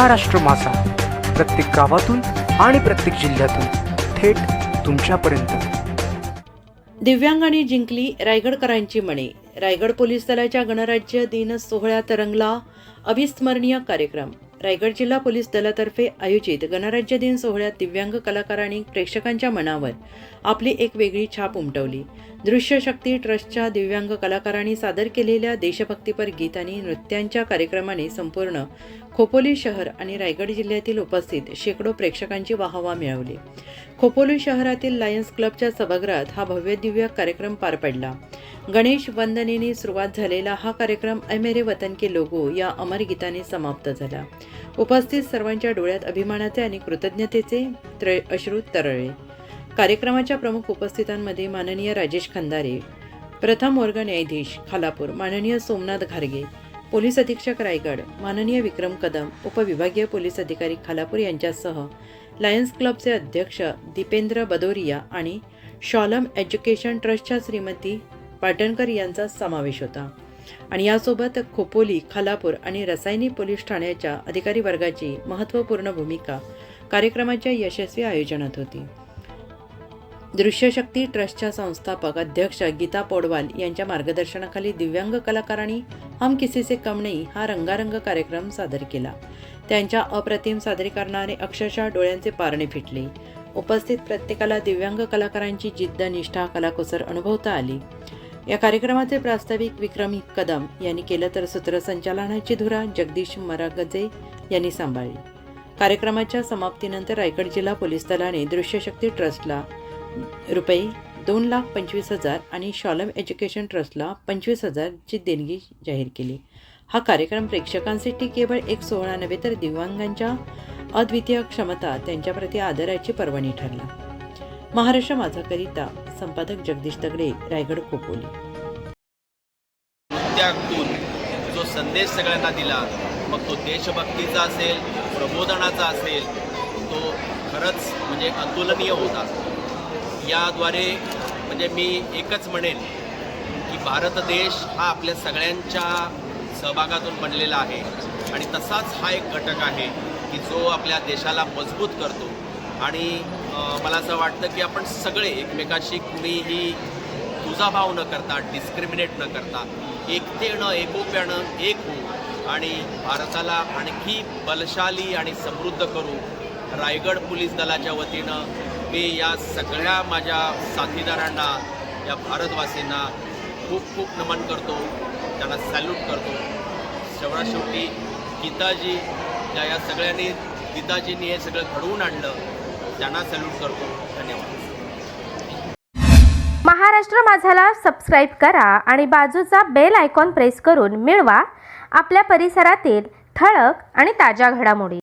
महाराष्ट्र मासा प्रत्येक गावातून आणि प्रत्येक जिल्ह्यातून थेट तुमच्यापर्यंत. दिव्यांगाने जिंकली रायगडकरांची मणे. रायगड पोलीस दलाच्या गणराज्य दिन सोहळ्यात रंगला अविस्मरणीय कार्यक्रम. रायगड जिल्हा पोलीस दलातर्फे आयोजित गणराज्य दिन सोहळ्यात दिव्यांग कलाकारांनी प्रेक्षकांच्या मनावर आपली एक वेगळी छाप उमटवली. दृश्य शक्ती ट्रस्टच्या दिव्यांग कलाकारांनी सादर केलेल्या देशभक्तीपर गीत आणि नृत्यांच्या कार्यक्रमाने संपूर्ण खोपोली शहर आणि रायगड जिल्ह्यातील उपस्थित शेकडो प्रेक्षकांची वाहवा मिळवली. खोपोली शहरातील लायन्स क्लबच्या सभागृहात हा भव्य दिव्य कार्यक्रम पार पडला. गणेश वंदनेने सुरुवात झालेला हा कार्यक्रम अमेरे वतन के लोगो या अमर गीताने समाप्त झाला. उपस्थित सर्वांच्या डोळ्यात अभिमानाचे आणि कृतज्ञतेचे त्र अश्रू तरळले कार्यक्रमाच्या प्रमुख उपस्थितांमध्ये माननीय राजेश खंदारे प्रथम वर्ग न्यायाधीश खालापूर माननीय सोमनाथ घारगे पोलीस अधीक्षक रायगड माननीय विक्रम कदम उपविभागीय पोलीस अधिकारी खालापूर यांच्यासह लायन्स क्लबचे अध्यक्ष दीपेंद्र बदोरिया आणि शॉलम एज्युकेशन ट्रस्टच्या श्रीमती पाटणकर यांचा समावेश होता. आणि यासोबत खोपोली खालापूर आणि रसायनी पोलीस ठाण्याच्या अधिकारी वर्गाची महत्त्वपूर्ण भूमिका कार्यक्रमाच्या यशस्वी आयोजनात होती. दृश्यशक्ती ट्रस्टच्या संस्थापक अध्यक्ष गीता पोडवाल यांच्या मार्गदर्शनाखाली दिव्यांग कलाकारांनी हम किसीसे कम हा रंगारंग कार्यक्रम सादर केला. त्यांच्या अप्रतिम सादरीकरणाने अक्षरशः डोळ्यांचे पारणे फिटले. उपस्थित प्रत्येकाला दिव्यांग कलाकारांची जिद्द निष्ठा कलाकुसर अनुभवता आली. या कार्यक्रमाचे प्रास्ताविक विक्रमी कदम यांनी केलं तर सूत्रसंचालनाची धुरा जगदीश मरागजे यांनी सांभाळली. कार्यक्रमाच्या समाप्तीनंतर रायगड जिल्हा पोलीस दलाने दृश्यशक्ती ट्रस्टला रुपये दोन लाख पंचवीस हजार आणि शॉलम एज्युकेशन ट्रस्टला पंचवीस हजारची देणगी जाहीर केली. हा कार्यक्रम प्रेक्षकांसाठी केवळ एक सोहळा नव्हे तर दिव्यांगांच्या अद्वितीय क्षमता त्यांच्याप्रती आदराची पर्वणी ठरला. महाराष्ट्र माझाकरिता संपादक जगदीश तगडे रायगड खोपोली. नृत्यातून जो संदेश सगळ्यांना दिला मग तो देशभक्तीचा असेल प्रबोधनाचा असेल तो खरंच म्हणजे अतुलनीय होता. याद्वारे म्हणजे मी एकच म्हणेन की भारत देश हा आपल्या सगळ्यांच्या सहभागातून बनलेला आहे. आणि तसाच हा एक घटक आहे की जो आपल्या देशाला मजबूत करतो. आणि मला असं वाटतं की आपण सगळे एकमेकाशी कुणीही तुझाभाव न करता डिस्क्रिमिनेट न करता एकतेनं एकोप्यानं एक होऊ आणि भारताला आणखी बलशाली आणि समृद्ध करू. रायगड पोलीस दलाच्या वतीनं मी या सगळ्या माझ्या साथीदारांना या भारतवासींना खूप खूप नमन करतो. त्यांना सॅल्यूट करतो. शेवटा शेवटी गीताजी या सगळ्यांनी गीताजींनी हे सगळं घडवून आणलं. त्यांना सॅल्यूट करतो. धन्यवाद. महाराष्ट्र माझाला सबस्क्राईब करा आणि बाजूचा बेल आयकॉन प्रेस करून मिळवा. आपल्या परिसरातील ठळक आणि ताज्या घडामोडी.